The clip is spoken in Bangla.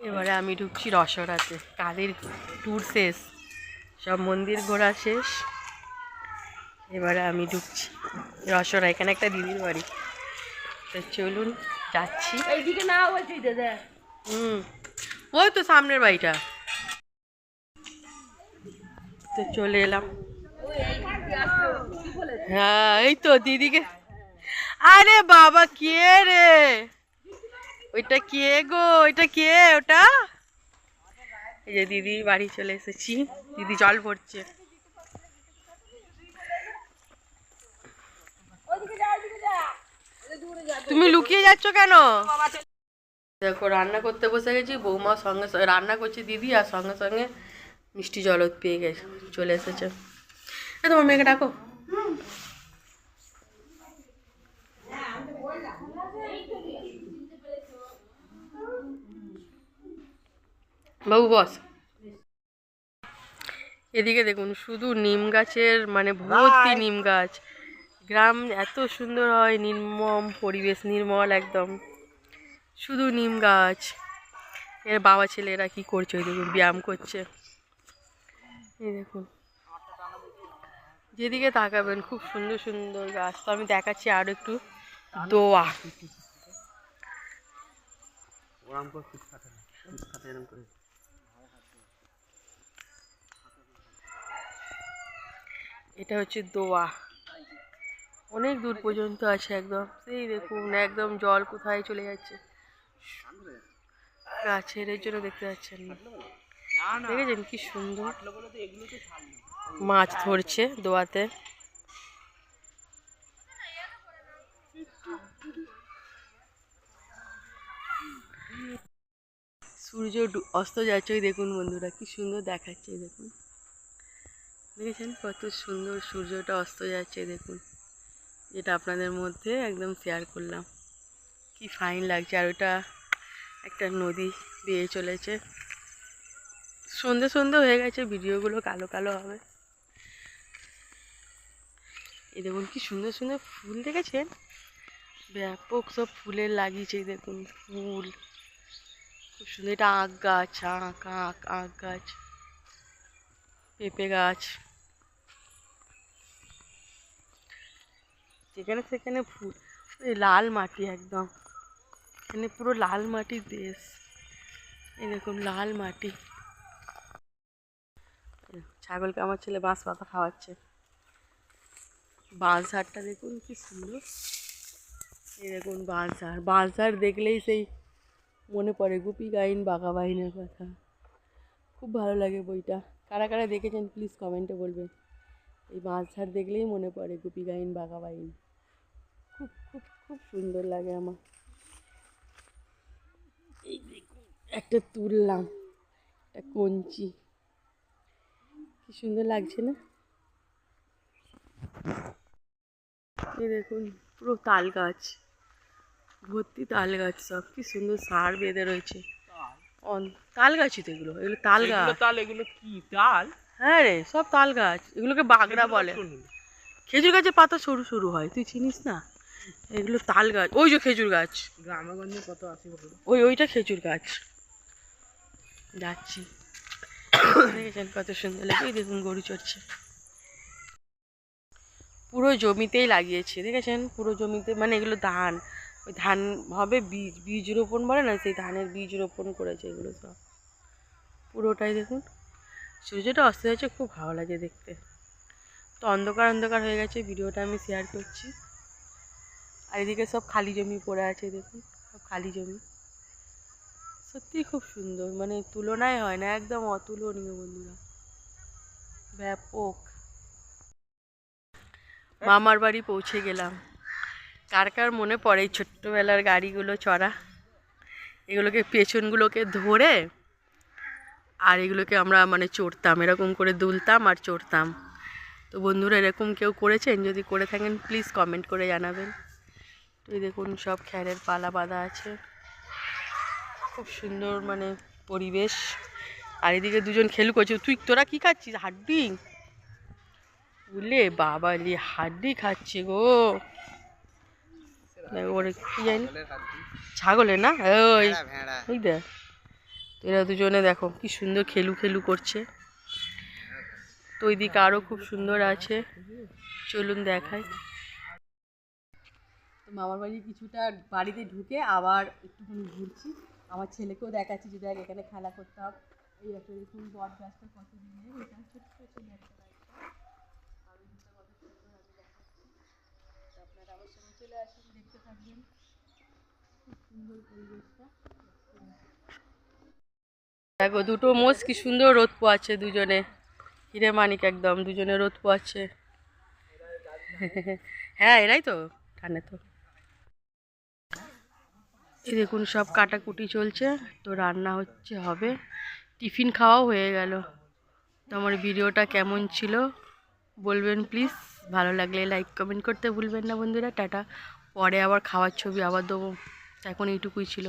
এবারে আমি ঢুকছি রসরাতে। কাদের ট্যুর শেষ। সব মন্দির ঘোরা শেষ। এবারে আমি ঢুকছি রসরা এখানে একটা দিদির বাড়ি। তো চলুন যাচ্ছি। এইদিকে না বলছি দাদা হুম ওই তো সামনের বাড়িটা। তো চলে এলাম। হ্যাঁ এই তো দিদিকে। আরে বাবা কে রে? ওইটা কে গো? ওইটা কে? ওটা? এই যে দিদি বাড়ি চলে এসেছি। দিদি জল ভরছে। তুমি লুকিয়ে যাচ্ছ কেন? দেখো, রান্না করতে বসে গেছি, বৌমা সঙ্গে রান্না করছে দিদি আর সঙ্গে সঙ্গে মিষ্টি জলত পেয়ে গেছে, চলে এসেছে। তোমার মেয়েকে ডাকো। বাবু বস। এদিকে দেখুন শুধু নিম গাছের মানে ভর্তি নিম গাছ। গ্রাম এত সুন্দর হয় নির্মম পরিবেশ নির্মল একদম। শুধু নিম গাছ। এর বাবা ছেলেরা কি করছে ওই দেখুন ব্যায়াম করছে। এই দেখুন। যেদিকে তাকাবেন খুব সুন্দর সুন্দর গাছ। তো আমি দেখাচ্ছি আরও একটু দোয়া। এটা হচ্ছে দোয়া। অনেক দূর পর্যন্ত আছে একদম। সেই দেখুন, একদম জল কোথায় চলে যাচ্ছে। গাছের এর জন্য দেখতে পাচ্ছেন। না দেখেছেন কি সুন্দর? মাছ ধরছে দোয়াতে। সূর্য অস্ত যাচ্ছে। দেখুন বন্ধুরা, কি সুন্দর দেখাচ্ছে। দেখুন। দেখেছেন? কত সুন্দর সূর্যটা অস্ত যাচ্ছে, দেখুন। যেটা আপনাদের মধ্যে একদম শেয়ার করলাম। কি ফাইন লাগছে, আর ওটা একটা নদী বেয়ে চলেছে। সন্ধে সন্ধে হয়ে গেছে, ভিডিওগুলো কালো কালো হবে। এই দেখুন, কি সুন্দর সুন্দর ফুল দেখেছেন? ব্যাপক সব ফুলের লাগিয়েছে, দেখুন, ফুল। খুব সুন্দর, এটা আখ গাছ আঁক আঁক আখ গাছ, পেঁপে গাছ। যেখানে সেখানে ফুল এই লাল মাটি একদম। এখানে পুরো লাল মাটির দেশ। এরকম লাল মাটি। ছাগলকে আমার ছেলে বাঁশ পাতা খাওয়াচ্ছে। বাঁশঝাড়টা দেখুন কি সুন্দর। দেখুন বাঁশঝাড় বাঁশঝাড় দেখলেই সেই মনে পড়ে, গুপি গাইন বাঘা বাহিনীর কথা। খুব ভালো লাগে বইটা। কারা কারা দেখেছেন প্লিজ কমেন্টে বলবেন। এই বাঁশঝাড় দেখলেই মনে পড়ে, গুপি গাইন বাঘা বাহিনী। খুব খুব খুব সুন্দর লাগে আমার। এই দেখুন একটা তুললাম একটা কঞ্চি। কি সুন্দর লাগছে না? এই দেখুন পুরো তাল গাছ। ভর্তি তাল গাছ সব কি সুন্দর সার বেঁধে রয়েছে। তাল গাছই তো এগুলো এগুলো তাল গাছ। তাল এগুলো কি তাল? হ্যাঁ রে সব তাল গাছ এগুলোকে বাগড়া বলে। খেজুর গাছের পাতা সরু সরু হয় তুই চিনিস না? এগুলো তাল গাছ। ওই যে খেজুর গাছ। গ্রামে গঞ্জে কত আছে ওই ওইটা খেজুর গাছ। যাচ্ছি। দেখেছেন কত সুন্দর লাগে দেখুন গরু চড়ছে। পুরো জমিতেই লাগিয়েছে। দেখেছেন? পুরো জমিতে মানে এগুলো ধান। ওই ধান হবে বীজ। বীজ রোপণ বলে না সেই ধানের বীজ রোপণ করেছে এগুলো সব। পুরোটাই দেখুন। সূর্যটা অস্ত যাচ্ছে খুব ভালো লাগে দেখতে। তো অন্ধকার অন্ধকার হয়ে গেছে। ভিডিওটা আমি শেয়ার করছি। আর এদিকে সব খালি জমি পড়ে আছে, দেখুন, সব খালি জমি। সত্যিই খুব সুন্দর মানে তুলনায় হয় না, একদম অতুলনীয় বন্ধুরা। ব্যাপক। মামার বাড়ি পৌঁছে গেলাম। কার কার মনে পড়ে এই ছোট্টবেলার গাড়িগুলো চড়া? এগুলোকে পেছনগুলোকে ধরে আর এগুলোকে আমরা মানে চড়তাম, এরকম করে দুলতাম আর চড়তাম। তো বন্ধুরা এরকম কেউ করেছেন? যদি করে থাকেন প্লিজ কমেন্ট করে জানাবেন। এই দেখুন, সব খ্যারের পালা বাঁধা আছে। খুব সুন্দর মানে পরিবেশ। আর এদিকে দুজন খেলু করছে তুই তোরা কি খাচ্ছিস? হাড্ডি? বুঝলে বাবা লি হাড্ডি খাচ্ছে গো। ওরে কি জানি? ছাগলের না? ওই এরা দুজনে দেখো, কি সুন্দর খেলু খেলু করছে। তো ওইদিকে আরও খুব সুন্দর আছে। চলুন দেখাই। তো মামার বাড়ি কিছুটা বাড়িতে ঢুকে আবার একটুখানি ঘুরছি। আমার ছেলেকেও দেখাচ্ছি যে দেখ এখানে খেলা করতাম এই একটা দেখুন বট গাছটা কত দিনের, এটা ছোট্ট ছিল একটা দেখতে থাকবেন। দেখো, দুটো মোষ কি সুন্দর রোদ পোয়াচ্ছে দুজনে। হিরে মানিক একদম, দুজনে রোদ পোয়াচ্ছে। হ্যাঁ এরাই তো, ঠান্ডা তো। এই দেখুন, সব কাটাকুটি চলছে। তো রান্না হচ্ছে, হবে। টিফিন খাওয়াও হয়ে গেল। তো আমার ভিডিওটা কেমন ছিল বলবেন প্লিজ। ভালো লাগলে লাইক, কমেন্ট করতে ভুলবেন না বন্ধুরা। টাটা। পরে আবার খাওয়ার ছবি আবার দেবো। এখন এইটুকুই ছিল।